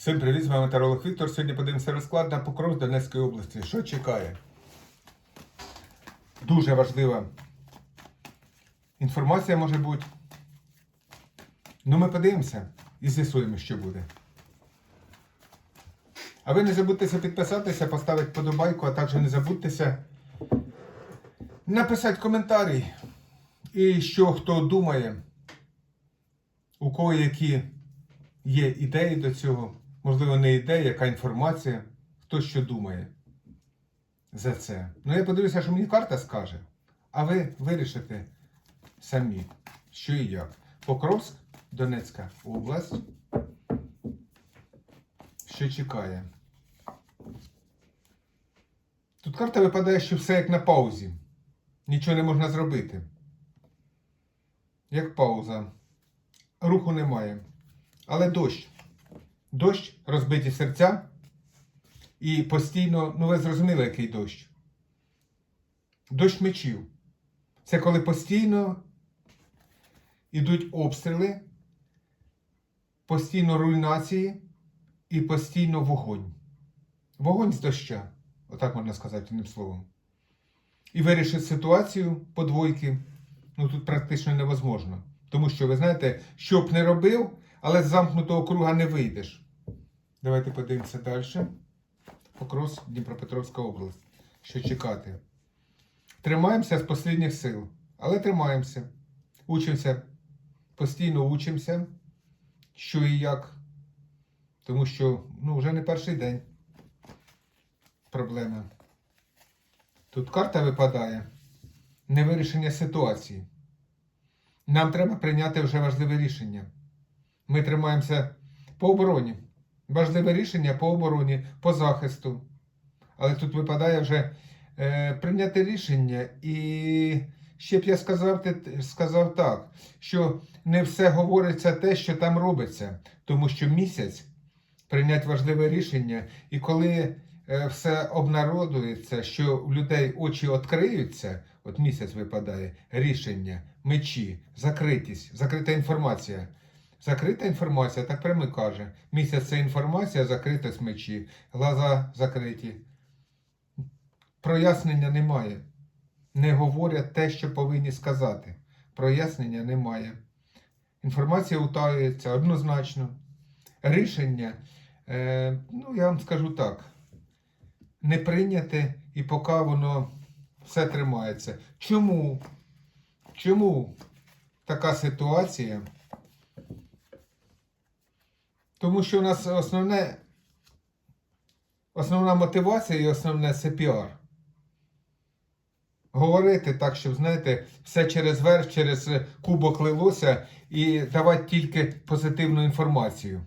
Всім привіт, з вами метеоролог Віктор. Сьогодні подивимося розклад на покров Донецької області. Що чекає? Дуже важлива інформація може бути. Ну, ми подивимося і з'ясуємо, що буде. А ви не забудьтеся підписатися, поставити подобайку, а також не забудьтеся написати коментарі. І що хто думає, у кого які є ідеї до цього, можливо, не ідея, яка інформація, хто що думає за це. Ну, я подивлюся, що мені карта скаже, а ви вирішите самі, що і як. Покровськ, Донецька область. Що чекає? Тут карта випадає, що все як на паузі. Нічого не можна зробити. Як пауза. Руху немає. Але дощ. Дощ, розбиті серця. І постійно, ну ви зрозуміли, який дощ. Дощ мечів. Це коли постійно йдуть обстріли, постійно руйнації і постійно вогонь. Вогонь з доща, отак можна сказати одним словом. І вирішити ситуацію по двойки, ну тут практично невозможно. Тому що, ви знаєте, що б не робив, але з замкнутого круга не вийдеш. Давайте подивимося далі. Покрос, Дніпропетровська область. Що чекати? Тримаємося з останніх сил, але тримаємося. Учимося, постійно учимося, що і як. Тому що ну, вже не перший день проблеми. Тут карта випадає невирішення ситуації. Нам треба прийняти вже важливе рішення. Ми тримаємося по обороні. Важливе рішення по обороні, по захисту. Але тут випадає вже е, прийняти рішення. І ще б я сказав, сказав так, що не все говориться те, що там робиться, тому що місяць прийняти важливе рішення, і коли е, все обнародується, що в людей очі відкриються, от місяць випадає рішення, мечі, закритість, закрита інформація. Закрита інформація, так прямо каже. Місяць це інформація, закритість мечі, глаза закриті. Прояснення немає. Не говорять те, що повинні сказати. Прояснення немає. Інформація утаюється однозначно. Рішення, е, ну я вам скажу так, не прийняте і поки воно все тримається. Чому? Чому така ситуація? Тому що у нас основне, основна мотивація і основне це піар. Говорити так, щоб, знаєте, все через верх, через кубок лилося і давати тільки позитивну інформацію.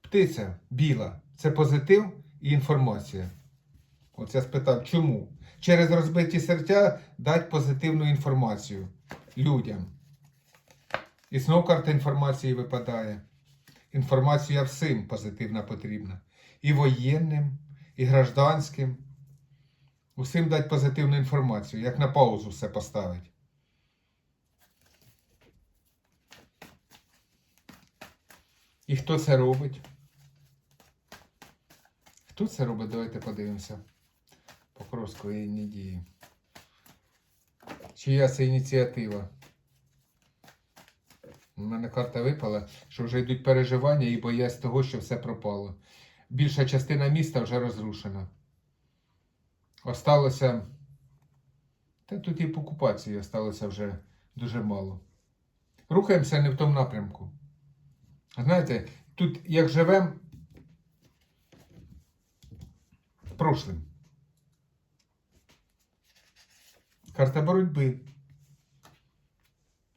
Птиця біла це позитив і інформація. От я спитав, чому? Через розбиті серця дати позитивну інформацію людям. І знов карта інформації випадає. Інформація всім позитивна потрібна. І воєнним, і гражданським. Усім дати позитивну інформацію, як на паузу все поставить. І хто це робить? Хто це робить? Давайте подивимося. Покровської недії. Чия це ініціатива? У мене карта випала, що вже йдуть переживання і боязнь того, що все пропало. Більша частина міста вже розрушена. Осталося. Та тут і в окупації осталося вже дуже мало. Рухаємося не в тому напрямку. Знаєте, тут як живемо прошлим. Карта боротьби.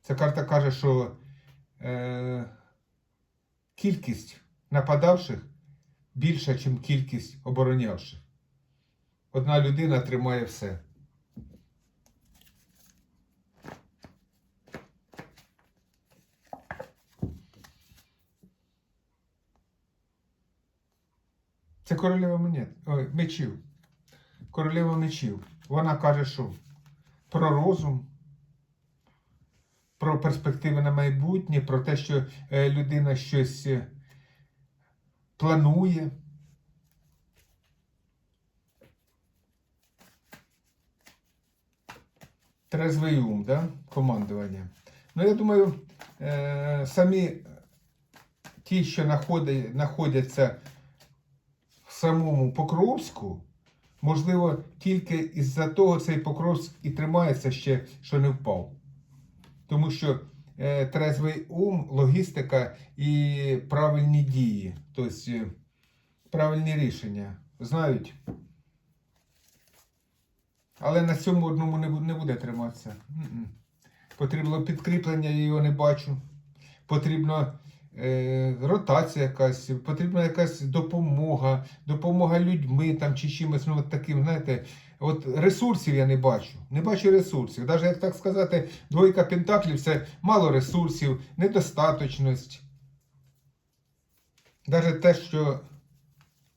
Ця карта каже, що кількість нападавших більша, ніж кількість оборонявших. Одна людина тримає все. Це королева монет, мечів. Королева мечів. Вона каже, що про розум, про перспективи на майбутнє, про те, що е, людина щось е, планує. Трезвий ум, да? командування. Ну, я думаю, е, самі ті, що знаходяться в самому Покровську, можливо, тільки із-за того цей Покровськ і тримається ще, що не впав. Тому що е, трезвий ум, логістика і правильні дії, тобто е, правильні рішення знають. Але на цьому одному не бу- не буде триматися. Потрібно підкріплення, я його не бачу. Потрібно ротація якась, потрібна якась допомога, допомога людьми там чи чимось, ну от таким, знаєте, от ресурсів я не бачу. Не бачу ресурсів. Навіть як так сказати, двойка пентаклів це мало ресурсів, недостаточність. Навіть те, що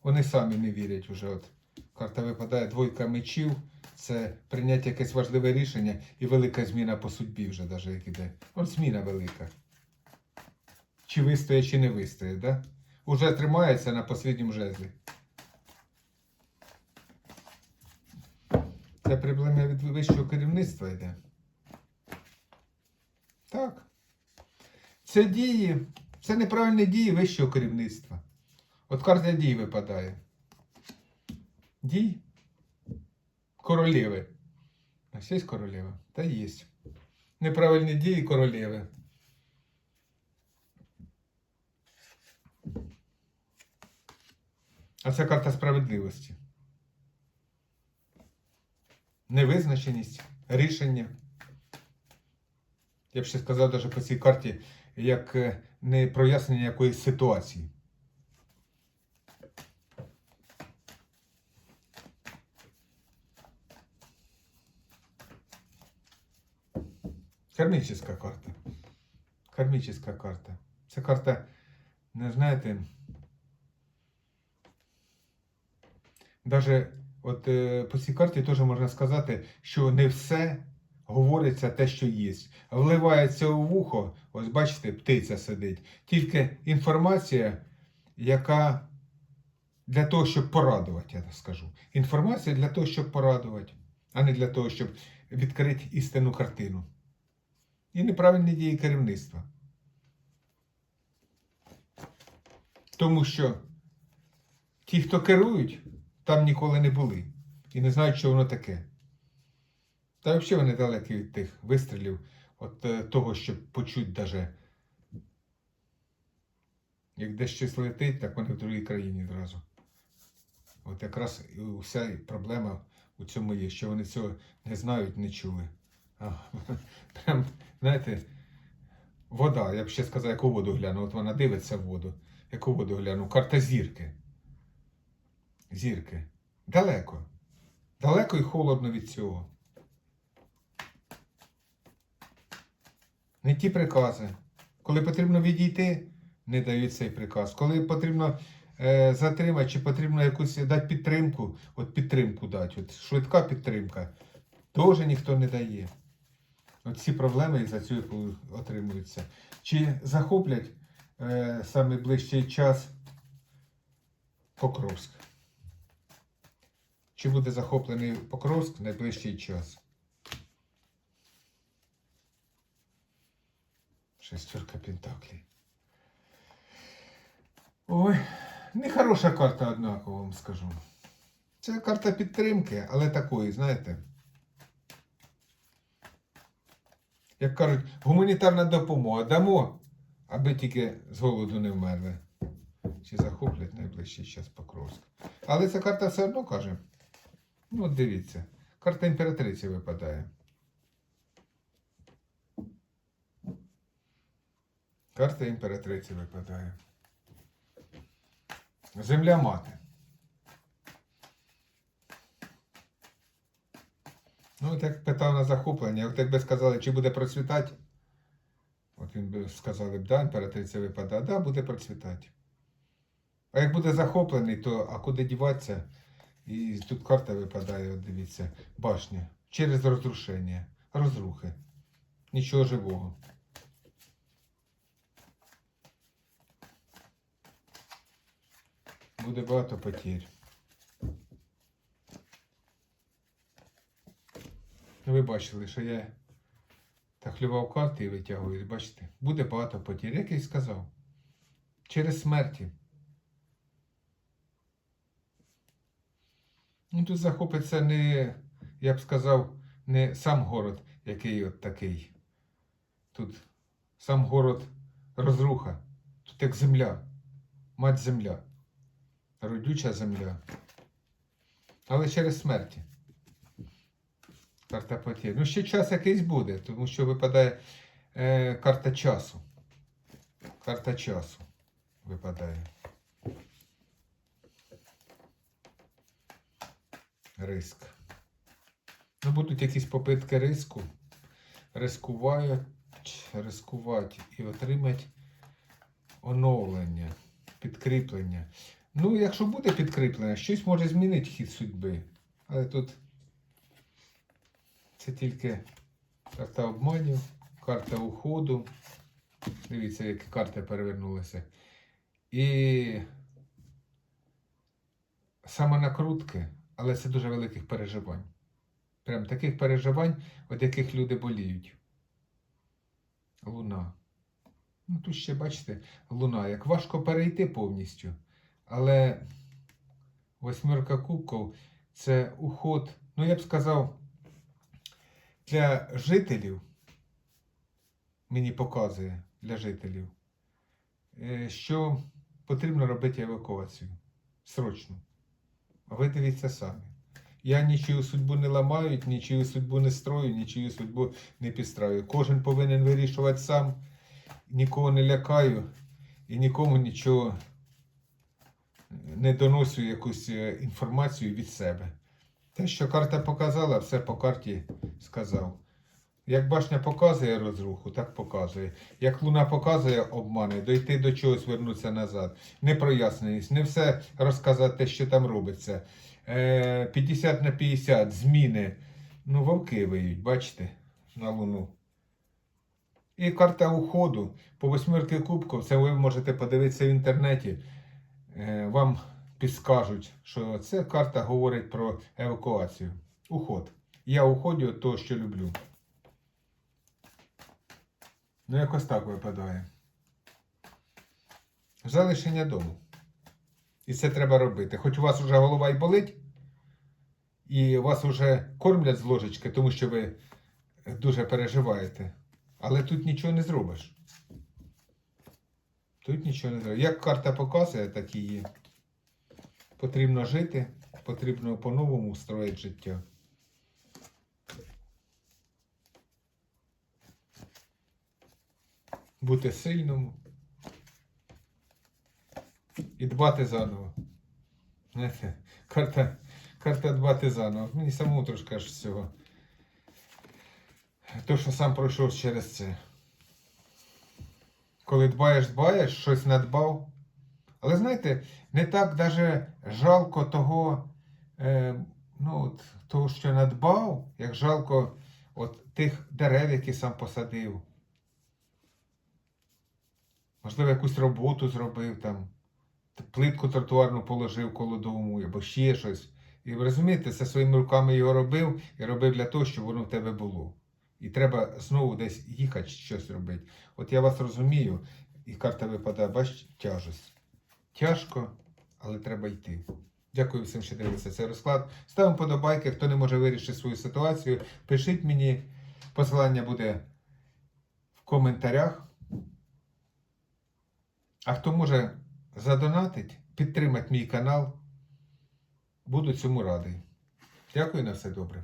вони самі не вірять уже. От карта випадає двойка мечів. Це прийняття якесь важливе рішення і велика зміна по судьбі вже навіть як іде. От зміна велика. Чи вистоє, чи не вистоє, да? Уже тримається на послідньому жезлі. Це проблема від вищого керівництва йде. Так. Це дії, це неправильні дії вищого керівництва. От карта дій випадає. Дій королеви. Ось є королева? Та є. Неправильні дії королеви. А це карта справедливості. Невизначеність, рішення. Я б ще сказав навіть по цій карті, як е, не прояснення якоїсь ситуації. Кармічна карта. Кармічна карта. Це карта, не знаєте, Даже от е, по цій карті теж можна сказати, що не все говориться те, що є. Вливається у вухо, ось бачите, птиця сидить. Тільки інформація, яка для того, щоб порадувати, я так скажу. Інформація для того, щоб порадувати, а не для того, щоб відкрити істинну картину. І неправильні дії керівництва. Тому що ті, хто керують, там ніколи не були і не знають, що воно таке. Та взагалі вони далекі від тих вистрілів, от е, того, щоб почути даже, як десь щось летить, так вони в другій країні одразу. От якраз і вся проблема у цьому є, що вони цього не знають, не чули. А, прям, знаєте, вода, я б ще сказав, яку воду гляну. От вона дивиться в воду. Яку воду гляну? Карта зірки. Зірки. Далеко. Далеко і холодно від цього. Не ті прикази. Коли потрібно відійти, не дають цей приказ. Коли потрібно е, затримати, чи потрібно якусь дати підтримку, от підтримку дати, от швидка підтримка, теж ніхто не дає. От ці проблеми із-за цього отримуються. Чи захоплять е, саме ближчий час Покровськ? Чи буде захоплений Покровськ в найближчий час? Шестерка Пентаклей. Ой, нехороша карта, однаково вам скажу. Це карта підтримки, але такої, знаєте. Як кажуть, гуманітарна допомога дамо, аби тільки з голоду не вмерли. Чи захоплять найближчий час Покровськ. Але ця карта все одно каже. Ну, от дивіться. Карта імператриці випадає. Карта імператриці випадає. Земля мати. Ну, от як питав на захоплення, от якби сказали, чи буде процвітати. От він би сказали да, імператриця випадає, да, буде процвітати. А як буде захоплений, то а куди діватися? І тут карта випадає, от дивіться, башня. Через розрушення, розрухи. Нічого живого. Буде багато потерь. Ви бачили, що я так хлював карти і витягую. Бачите, буде багато потерь, як я й сказав. Через смерті. Ну, тут захопиться не, я б сказав, не сам город, який от такий. Тут сам город розруха. Тут як земля, мать земля, родюча земля. Але через смерті. Карта потерь. Ну, ще час якийсь буде, тому що випадає е, карта часу. Карта часу випадає. Риск. Ну, будуть якісь попитки риску. Рискувають, рискувати і отримати оновлення, підкріплення. Ну, якщо буде підкріплення, щось може змінити хід судьби. Але тут це тільки карта обманів, карта уходу. Дивіться, які карти перевернулися. І саме накрутки, але це дуже великих переживань. Прям таких переживань, від яких люди боліють. Луна. Ну, тут ще, бачите, луна. Як важко перейти повністю. Але восьмерка кубків це уход, ну я б сказав, для жителів, мені показує для жителів, е, що потрібно робити евакуацію. Срочно. Ви дивіться самі. Я нічию судьбу не ламаю, нічию судьбу не строю, нічию судьбу не підстраю. Кожен повинен вирішувати сам, нікого не лякаю і нікому нічого не доносю якусь е, інформацію від себе. Те, що карта показала, все по карті сказав. Як башня показує розруху, так показує. Як луна показує обмани, дойти до чогось, вернутися назад. Не проясненість, не все розказати, те, що там робиться. Е, 50 на 50, зміни. Ну, вовки виють, бачите, на луну. І карта уходу по восьмірки кубків, це ви можете подивитися в інтернеті. Е, Вам підскажуть, що ця карта говорить про евакуацію. Уход. Я уходю від того, що люблю. Ну, якось так випадає. Залишення дому. І це треба робити. Хоч у вас вже голова і болить, і вас вже кормлять з ложечки, тому що ви дуже переживаєте. Але тут нічого не зробиш. Тут нічого не зробиш. Як карта показує, так і є. Потрібно жити, потрібно по-новому строїти життя. Бути сильному і дбати заново. Знаєте, карта, карта дбати заново. Мені самому трошки аж з. То, що сам пройшов через це. Коли дбаєш, дбаєш, щось надбав. Але знаєте, не так даже жалко того, е, ну, от, того, що надбав, як жалко от, тих дерев, які сам посадив. Можливо, якусь роботу зробив там, плитку тротуарну положив коло дому, або ще щось. І ви розумієте, це своїми руками його робив і робив для того, щоб воно в тебе було. І треба знову десь їхати, щось робити. От я вас розумію, і карта випадає, бач, тяжесть. Тяжко, але треба йти. Дякую всім, що дивилися цей розклад. Ставимо подобайки, хто не може вирішити свою ситуацію. Пишіть мені, посилання буде в коментарях. А хто може задонатить, підтримати мій канал, буду цьому радий. Дякую на все добре.